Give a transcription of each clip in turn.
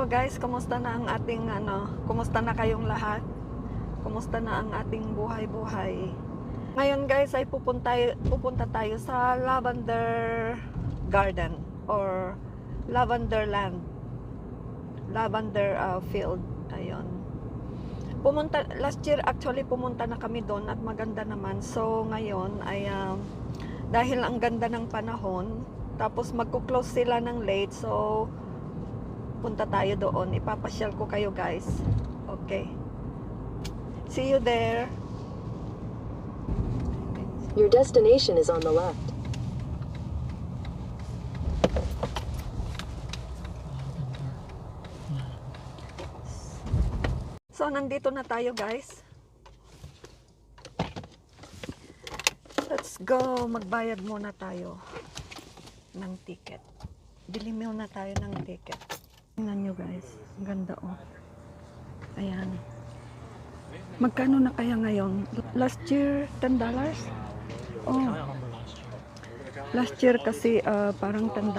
Hello guys, kumusta na ang ating ano, kumusta na kayong lahat? Kumusta na ang ating buhay-buhay? Ngayon guys ay pupunta pupunta tayo sa Lavender Garden or Lavender Land. Lavender uh, Field. Ayun. Pumunta last year actually pumunta na kami doon at maganda naman. So ngayon ay um, dahil ang ganda ng panahon, tapos magko-close sila ng late. So punta tayo doon. Ipapasyal ko kayo guys. Okay. See you there. Your destination is on the left. So, nandito na tayo guys. Let's go. Magbayad muna tayo ng ticket. Bili muna tayo ng ticket. Tingnan nyo guys. Ang ganda oh. Ayan. Magkano na kaya ngayon? Last year, $10? Oh. Last year kasi uh, parang $10.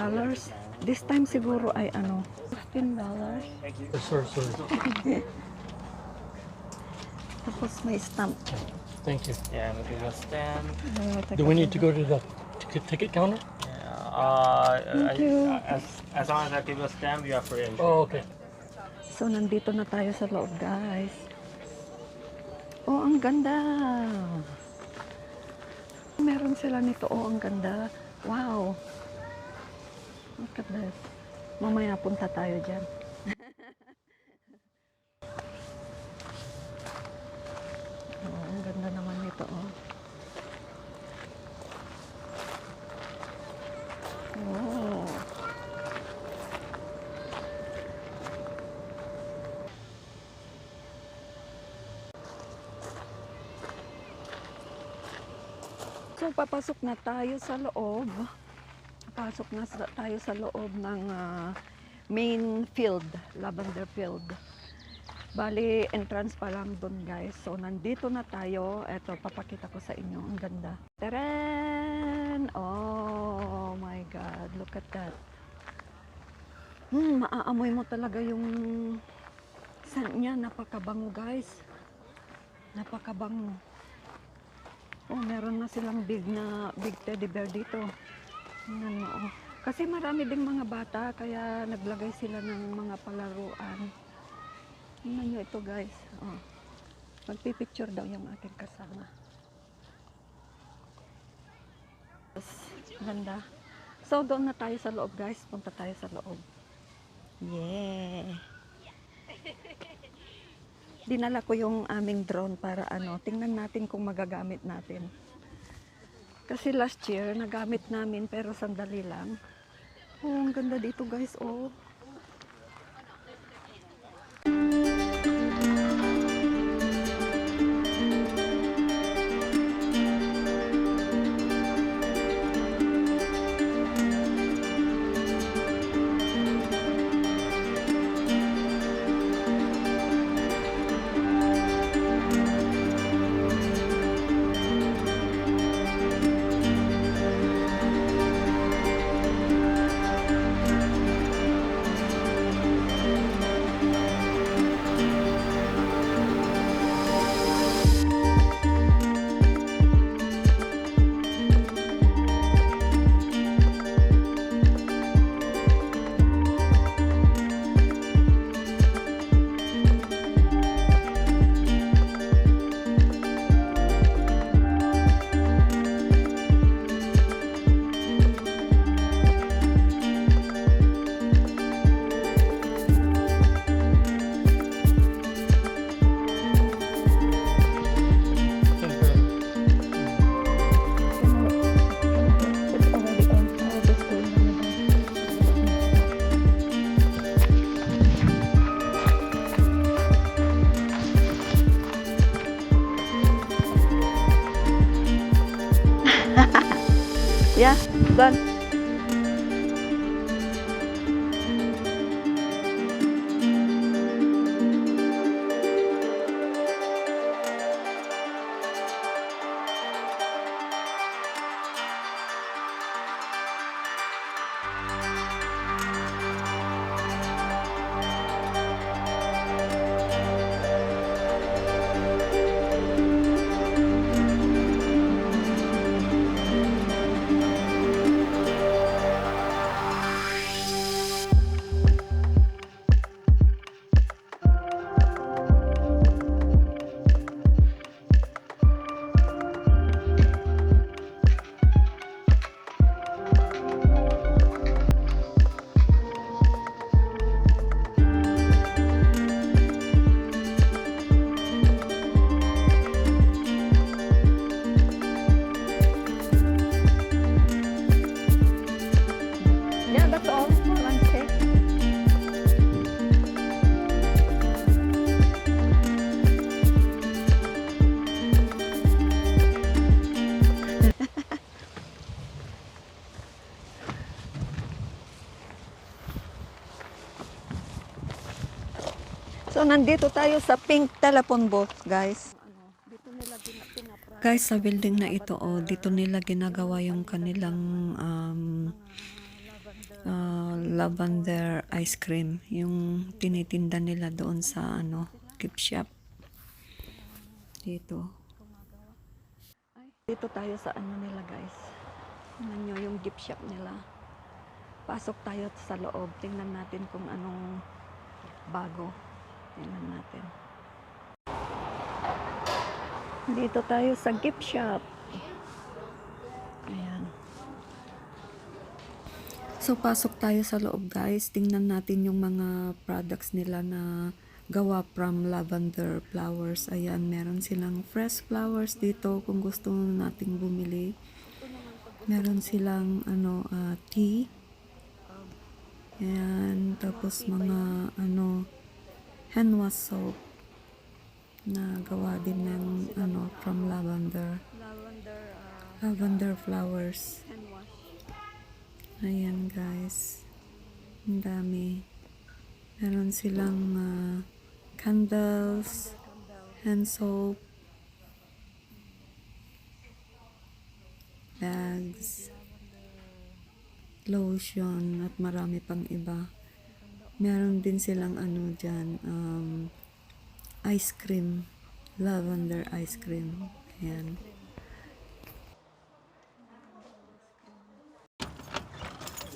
This time siguro ay ano, $15. Sir, sir. Tapos may stamp. Thank you. Yeah, we'll stand. Uh, Do we need to go to the ticket counter? Uh, Thank I- you. as, as long as I give you a stamp, you are free entry. Oh, okay. So, nandito na tayo sa loob, guys. Oh, ang ganda. Meron sila nito. Oh, ang ganda. Wow. Look at this. Mamaya punta tayo dyan. oh, ang ganda naman nito, oh. Oh. So, papasok na tayo sa loob. Papasok na sa- tayo sa loob ng ah, main field, lavender field. Bali, entrance pa lang doon guys. So, nandito na tayo. Eto, papakita ko sa inyo. Ang ganda. Taren! Oh my God. Look at that. Hmm, maaamoy mo talaga yung scent niya. Napakabango guys. Napakabango. Oh, meron na silang big na big teddy bear dito. Mo, oh. Kasi marami ding mga bata kaya naglagay sila ng mga palaruan. Tingnan nyo ito guys. Oh. Magpipicture daw yung ating kasama. Yes, ganda. So doon na tayo sa loob guys. Punta tayo sa loob. Yeah. Dinala ko yung aming drone para ano, tingnan natin kung magagamit natin. Kasi last year, nagamit namin pero sandali lang. Oh, ang ganda dito guys, oh. Yeah, done. So, nandito tayo sa pink telephone booth, guys. Guys, sa building na ito, oh, dito nila ginagawa yung kanilang um, uh, lavender ice cream. Yung tinitinda nila doon sa ano, gift shop. Dito. Dito tayo sa ano nila, guys. Tingnan nyo yung gift shop nila. Pasok tayo sa loob. Tingnan natin kung anong bago. Tingnan natin. Dito tayo sa gift shop. Ayan. So, pasok tayo sa loob, guys. Tingnan natin yung mga products nila na gawa from lavender flowers. Ayan, meron silang fresh flowers dito kung gusto nating bumili. Meron silang ano, ah, tea. Ayan, tapos mga ano, hand wash soap na gawa din ng ano from lavender. Lavender flowers. Ayan guys. Ang dami. Meron silang ah, candles hand soap. Bags. Lotion at marami pang iba meron din silang ano dyan um, ice cream. Lavender ice cream. Ayan.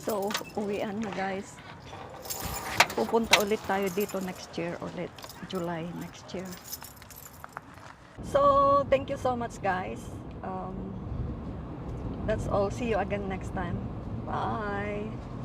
So uwian na guys. Pupunta ulit tayo dito next year ulit. July next year. So thank you so much guys. Um, that's all. See you again next time. Bye